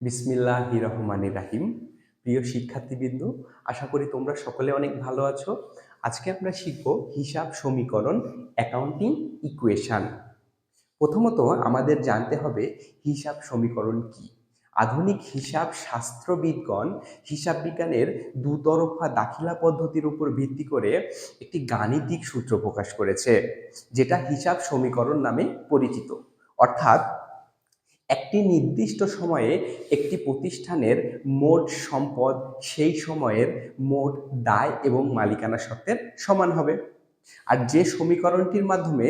বিসমিল্লাহ রহমানির রাহিম প্রিয় শিক্ষার্থীবৃন্দ, আশা করি তোমরা সকলে অনেক ভালো আছো। আজকে আমরা শিখব হিসাব সমীকরণ অ্যাকাউন্টিং ইকুয়েশন প্রথমত আমাদের জানতে হবে হিসাব সমীকরণ কি। আধুনিক হিসাব শাস্ত্রবিদগণ হিসাব বিজ্ঞানের দুতরফা দাখিলা পদ্ধতির উপর ভিত্তি করে একটি গাণিতিক সূত্র প্রকাশ করেছে, যেটা হিসাব সমীকরণ নামে পরিচিত। অর্থাৎ একটি নির্দিষ্ট সময়ে একটি প্রতিষ্ঠানের মোট সম্পদ সেই সময়ের মোট দায় এবং মালিকানা সত্ত্বের সমান হবে। আর যে সমীকরণটির মাধ্যমে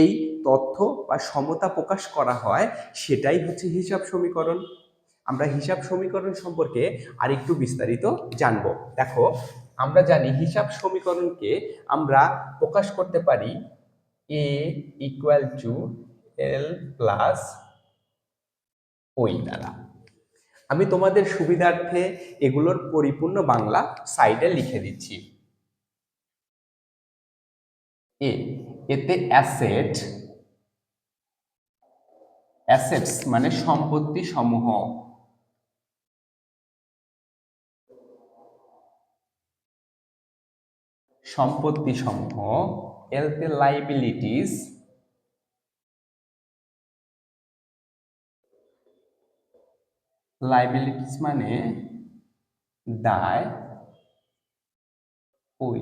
এই তথ্য বা সমতা প্রকাশ করা হয়, সেটাই হচ্ছে হিসাব সমীকরণ। আমরা হিসাব সমীকরণ সম্পর্কে আরেকটু বিস্তারিত জানব। দেখো, আমরা জানি হিসাব সমীকরণকে আমরা প্রকাশ করতে পারি A equal to L plus O দ্বারা আমি তোমাদের সুবিধার্থে এগুলোর পরিপূর্ণ বাংলা সাইডে লিখে দিচ্ছি। এ, এতে অ্যাসেট অ্যাসেটস মানে সম্পত্তি সমূহ। সম্পত্তি সমূহ এলতে লাইবিলিটিস লাইবিলিটিস মানে দায় ওই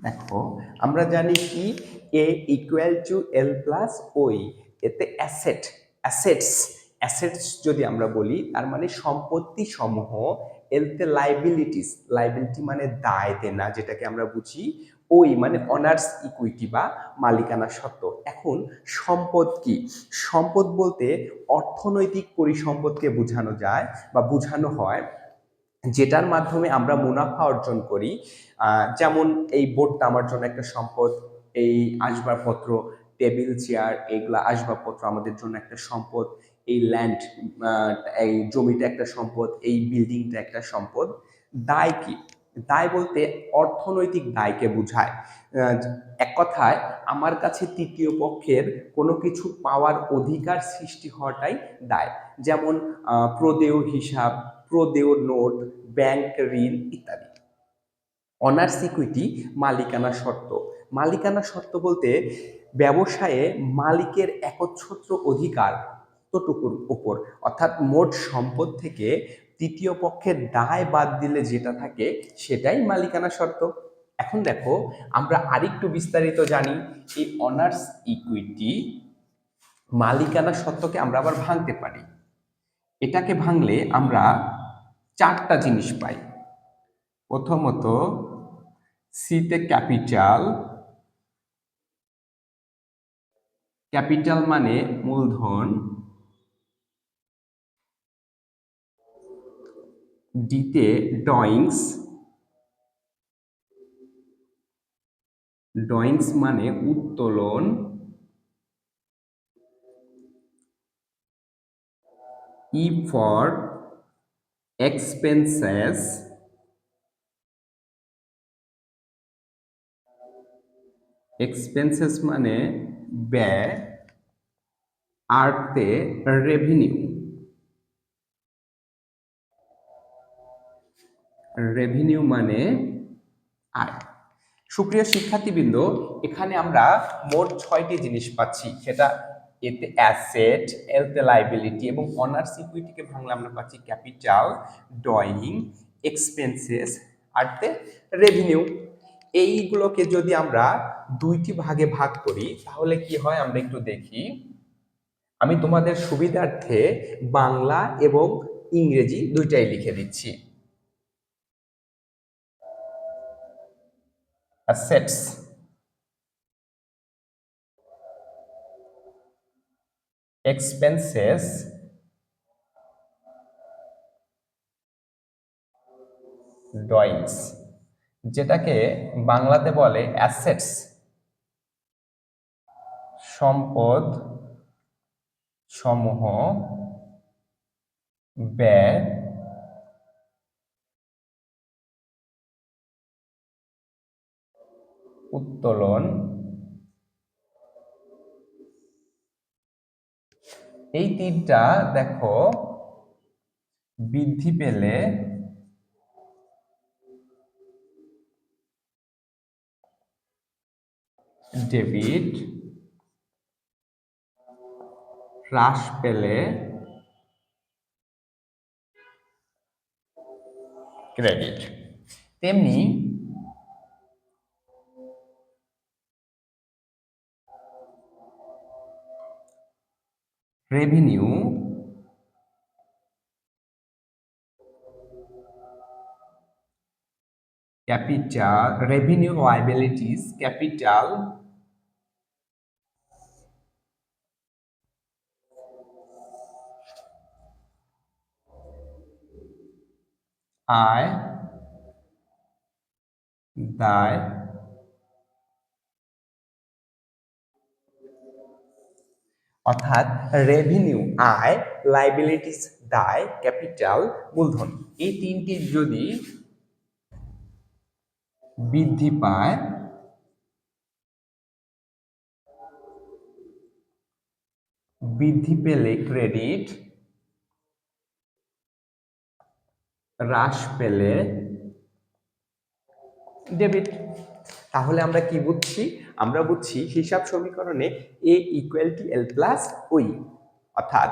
দেখো, আমরা জানি কি? A equal to L plus O এতে অ্যাসেট অ্যাসেটস অ্যাসেটস যদি আমরা বলি, তার মানে সম্পত্তি সমূহ এলতে লাইবিলিটিস লাইবিলিটি মানে দায় দেনা যেটাকে আমরা বুঝি, ওই মানে অনার্স ইকুইটি বা মালিকানা সত্ত্ব। এখন সম্পদ কি? সম্পদ বলতে অর্থনৈতিক পরিসম্পদকে বোঝানো যায় বা বোঝানো হয়, যেটার মাধ্যমে আমরা মুনাফা অর্জন করি। যেমন এই বোর্ডটা আমার জন্য একটা সম্পদ, এই আসবাবপত্র টেবিল, চেয়ার এইগুলা আসবাবপত্র আমাদের জন্য একটা সম্পদ, এই ল্যান্ড এই জমিটা একটা সম্পদ, এই বিল্ডিংটা একটা সম্পদ। দায় কি? দায় বলতে অর্থনৈতিক দায়কে বোঝায়। এক কথায়, আমার কাছে তৃতীয় পক্ষের কোনো কিছু পাওয়ার অধিকার সৃষ্টি হওয়াটাই দায়। যেমন প্রদেয় হিসাব, প্রদেয় নোট ব্যাংক ঋণ ইত্যাদি। অনার্স ইকুইটি মালিকানা শর্ত। মালিকানা শর্ত বলতে ব্যবসায়ে মালিকের একচ্ছত্র অধিকার কতটুকুর উপর। অর্থাৎ মোট সম্পদ থেকে তৃতীয় পক্ষের দায় বাদ দিলে যেটা থাকে সেটাই মালিকানা শর্ত। এখন দেখো, আমরা আরেকটু বিস্তারিত জানি। এই অনার্স ইকুইটি মালিকানা সত্ত্বকে আমরা আবার ভাঙতে পারি। এটাকে ভাঙলে আমরা চারটা জিনিস পাই। প্রথমত সিতে ক্যাপিটাল ক্যাপিটাল মানে মূলধন। ডিতে ড্রয়িংস ড্রয়িংস মানে উত্তোলন। ই ফর এক্সপেন্সেস এক্সপেন্সেস মানে ব্যয় আর্টে রেভিনিউ রেভিনিউ মানে আয়। সুপ্রিয় শিক্ষার্থীবৃন্দ, এখানে আমরা মোট ছয়টি জিনিস পাচ্ছি। সেটা এতে অ্যাসেট এলতে লাইবিলিটি এবং অনার্স ইকুইটিকে ভাঙলে আমরা পাচ্ছি ক্যাপিটাল ড্রয়িং এক্সপেন্সেস আর্টে রেভিনিউ এইগুলোকে যদি আমরা দুইটি ভাগে ভাগ করি, তাহলে কি হয়? আমরা একটু দেখি। আমি তোমাদের সুবিধার্থে বাংলা এবং ইংরেজি দুইটাই লিখে দিচ্ছি। assets expenses drawings যেটাকে বাংলাতে বলে অ্যাসেটস সম্পদ সমূহ ব্যয় উত্তোলন। এই তিনটা দেখো বৃদ্ধি পেলে ডেবিট হ্রাস পেলে ক্রেডিট তেমনি revenue capital revenue liabilities capital আয় দায় অর্থাৎ রেভিনিউ আয় লাইবিলিটিস দায় ক্যাপিটাল মূলধন। এই তিনটি যদি বৃদ্ধি পায়, বৃদ্ধি পেলে ক্রেডিট হ্রাস পেলে ডেবিট তাহলে আমরা কি বুঝছি? আমরা বুঝছি হিসাব সমীকরণে A equal to L plus O অর্থাৎ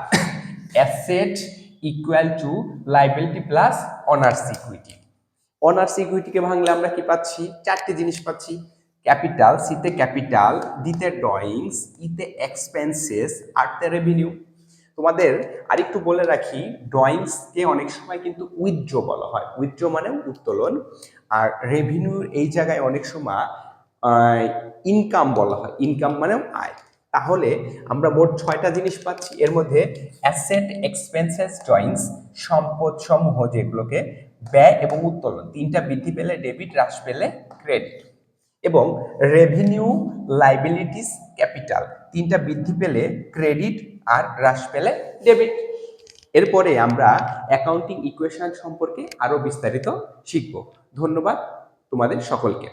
asset equal to liability plus owners equity owners ইকুইটিকে ভাঙলে আমরা কি পাচ্ছি? চারটি জিনিস পাচ্ছি। ক্যাপিটাল সিতে ক্যাপিটাল ডিতে ড্রয়িংস ইতে এক্সপেন্সেস আরতে রেভিনিউ তোমাদের আরেকটু বলে রাখি ড্রয়িংসকে অনেক সময় কিন্তু উইথড্র বলা হয়। উইথড্র মানে উত্তোলন। আর রেভিনিউর এই জায়গায় অনেক সময় ইনকাম বলা হয়। ইনকাম মানে আয়। তাহলে আমরা মোট ছয়টা জিনিস পাচ্ছি। এর মধ্যে অ্যাসেট এক্সপেন্সেস ড্রয়িংস সম্পদ সমূহ যেগুলোকে ব্যয় এবং উত্তোলন। তিনটা বৃদ্ধি পেলে ডেবিট হ্রাস পেলে ক্রেডিট এবং রেভিনিউ লাইবিলিটিস ক্যাপিটাল তিনটা বৃদ্ধি পেলে ক্রেডিট আর হ্রাস পেলে ডেবিট এরপরে আমরা অ্যাকাউন্টিং ইকুয়েশন সম্পর্কে আরও বিস্তারিত শিখব। ধন্যবাদ তোমাদের সকলকে।